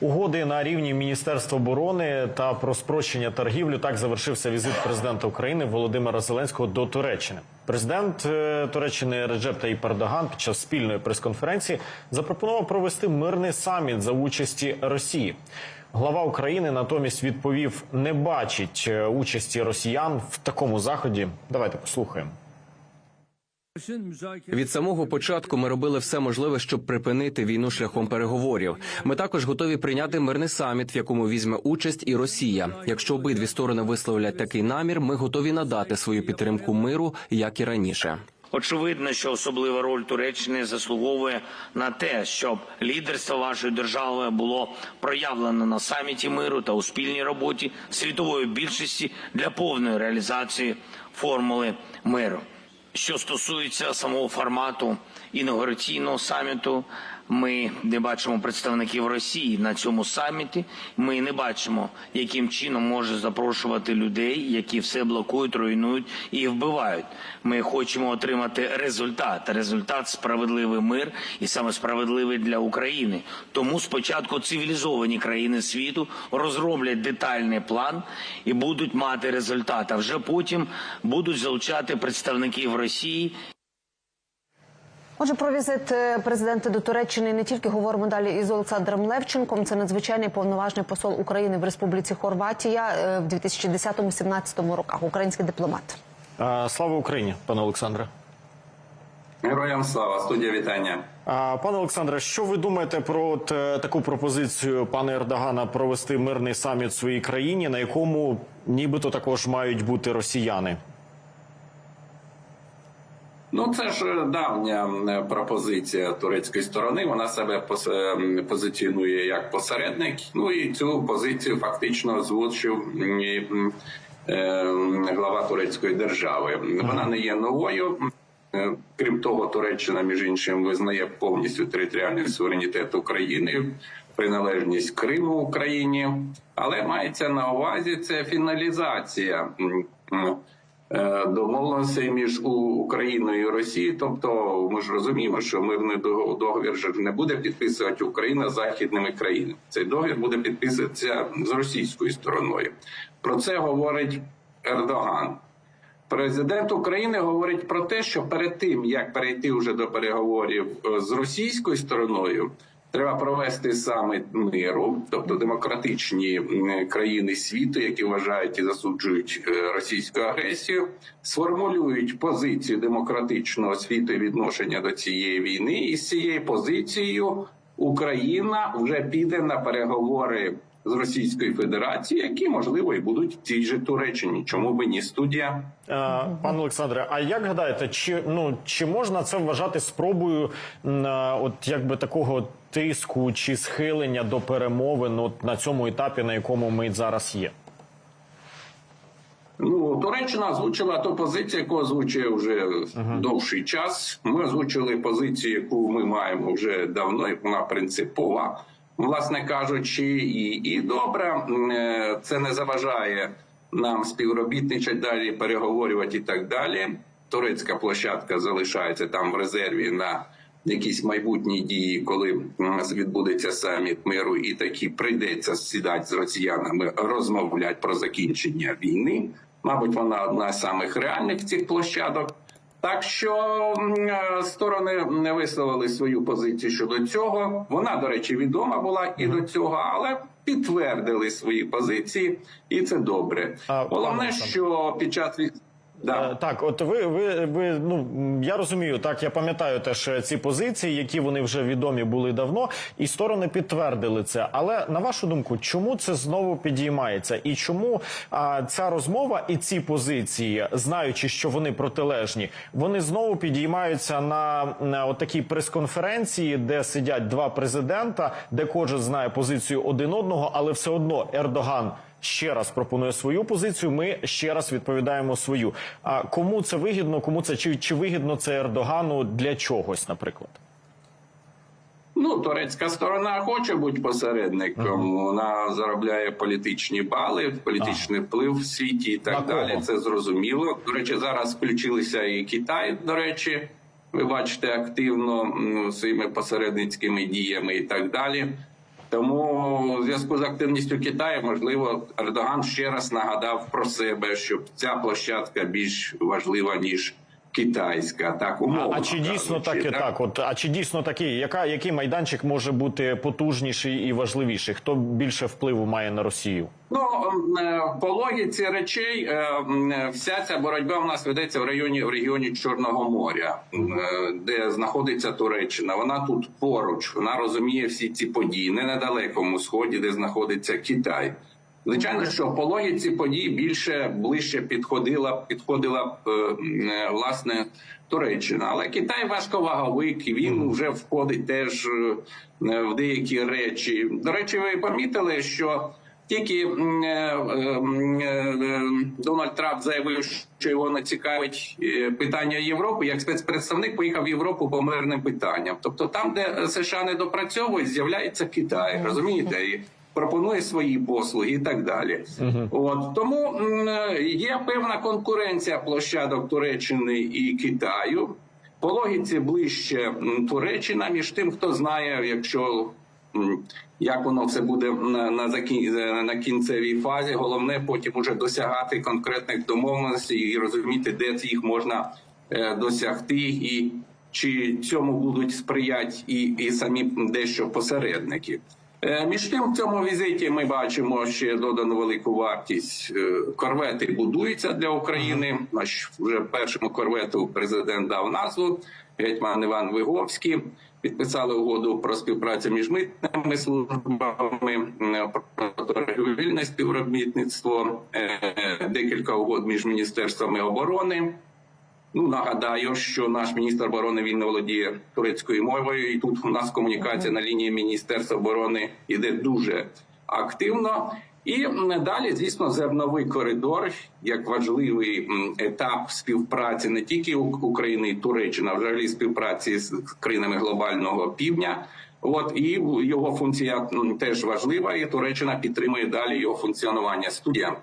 Угоди на рівні Міністерства оборони та про спрощення торгівлю так завершився візит президента України Володимира Зеленського до Туреччини. Президент е, Туреччини Реджеп Таїп Ердоган під час спільної прес-конференції запропонував провести мирний саміт за участі Росії. Глава України натомість відповів: не бачить е, участі росіян в такому заході. Давайте послухаємо. Від самого початку ми робили все можливе, щоб припинити війну шляхом переговорів. Ми також готові прийняти мирний саміт, в якому візьме участь і Росія. Якщо обидві сторони висловлять такий намір, ми готові надати свою підтримку миру, як і раніше. Очевидно, що особлива роль Туреччини заслуговує на те, щоб лідерство вашої держави було проявлено на саміті миру та у спільній роботі світової більшості для повної реалізації формули миру. Що стосується самого формату інаугураційного саміту, ми не бачимо представників Росії на цьому саміті. Ми не бачимо, яким чином може запрошувати людей, які все блокують, руйнують і вбивають. Ми хочемо отримати результат. Результат справедливий мир і саме справедливий для України. Тому спочатку цивілізовані країни світу розроблять детальний план і будуть мати результат. А вже потім будуть залучати представників Росії Отже, про візит е, президента до Туреччини не тільки говоримо далі із Олександром Левченком. Це надзвичайний повноважний посол України в Республіці Хорватія е, в 2010-17 роках. Український дипломат. Слава Україні, пане Олександре. Героям слава, студія вітання. Пане Олександре, що ви думаєте про е, таку пропозицію пана Ердогана провести мирний саміт в своїй країні, на якому нібито також мають бути росіяни? Ну це ж е, давня е, пропозиція турецької сторони. Вона себе е, позиціонує як посередник. Ну і цю позицію фактично озвучив глава турецької держави. Вона не є новою. Крім того, Туреччина, між іншим, визнає повністю територіальний суверенітет України, приналежність Криму Україні, але мається на увазі це фіналізація домовленостей між Україною і Росією. Тобто, ми ж розуміємо, що мирний дого- договір же не буде підписувати Україна з західними країнами. Цей договір буде підписуватися з російською стороною. Про це говорить Ердоган. Президент України говорить про те, що перед тим як перейти вже до переговорів е, з російською стороною, треба провести саміт миру, тобто демократичні країни світу, які вважають і засуджують е, російську агресію, сформулюють позицію демократичного світу і відношення до цієї війни, і з цією позицією Україна вже піде на переговори з Російською Федерацією, які можливо і будуть в цій же Туреччині. Чому би ні студія? Е, Пане Олександре, а як гадаєте, чи ну чи можна це вважати спробою м, е, от якби такого тиску чи схилення до перемовин от на цьому етапі, на якому ми зараз є? Ну, Туреччина озвучила ту позицію, яку озвучує вже довший час. Ми озвучили позицію, яку ми маємо вже давно, і вона принципова. Власне кажучи, і, і добре, е, це не заважає нам співробітничати далі, переговорювати і так далі. Турецька площадка залишається там в резерві на якісь майбутні дії, коли відбудеться саміт миру, і таки прийдеться сідати з росіянами, розмовляти про закінчення війни. Мабуть, вона одна з самих реальних цих площадок. Так що е, сторони не висловили свою позицію щодо цього. Вона, до речі, відома була і до цього, але підтвердили свої позиції, і це добре. Головне, що під час да. Е, Так, от ви, ви, ви, ну я розумію, так я пам'ятаю теж е, ці позиції, які вони вже відомі були давно, і сторони підтвердили це. Але на вашу думку, чому це знову підіймається? І чому а, ця розмова і ці позиції, знаючи, що вони протилежні, вони знову підіймаються на, на от такій прес-конференції, де сидять два президента, де кожен знає позицію один одного, але все одно Ердоган ще раз пропонує свою позицію. Ми ще раз відповідаємо свою. А кому це вигідно? Кому це чи, чи вигідно це Ердогану для чогось, наприклад? Ну, турецька сторона хоче бути посередником. Вона заробляє політичні бали, політичний вплив в світі і так кого? далі. Це зрозуміло. До речі, зараз включилися і Китай. До речі, ви бачите активно своїми посередницькими діями і так далі. Тому у зв'язку з активністю Китаю, можливо, Ердоган ще раз нагадав про себе, що ця площадка більш важлива ніж китайська. Так умовно А чи дійсно кажучи, таке так? От а чи дійсно такий? Яка який майданчик може бути потужніший і важливіший? Хто більше впливу має на Росію? Ну е, по логіці речей, е, вся ця боротьба в нас ведеться в районі в регіоні Чорного моря, е, де знаходиться Туреччина. Вона тут поруч. Вона розуміє всі ці події не на далекому сході, де знаходиться Китай. Звичайно, що по логіці подій більше ближче підходила підходила б е, е, власне Туреччина, але Китай важковаговик, і він вже входить теж е, в деякі речі. До речі, ви помітили, що тільки Дональд Трамп заявив, що його не цікавить питання Європи, як спецпредставник поїхав в Європу по мирним питанням. Тобто, там, де США не допрацьовують, з'являється Китай. Розумієте? Пропонує свої послуги і так далі. От тому є певна конкуренція площадок Туреччини і Китаю. По логіці ближче Туреччина, між тим, хто знає, якщо як воно все буде на, на, закін... на кінцевій фазі, головне потім уже досягати конкретних домовленостей і розуміти, де їх можна е, досягти, і чи цьому будуть сприяти і, і самі дещо посередники. Е, Між тим, в цьому візиті ми бачимо ще додану велику вартість. Е, Корвети будуються для України. Наш вже першому корвету президент дав назву гетьман Іван Виговський. Підписали угоду про співпрацю між митними службами, е, про торгівельне співробітництво, декілька угод між міністерствами оборони. Ну нагадаю, що наш міністр оборони він не володіє турецькою мовою, і тут у нас комунікація на лінії міністерства оборони йде дуже активно. І далі, звісно, зерновий коридор як важливий етап співпраці не тільки України і Туреччини, а взагалі співпраці з країнами глобального півдня. От і його функція теж важлива, і Туреччина підтримує далі його функціонування. Студія.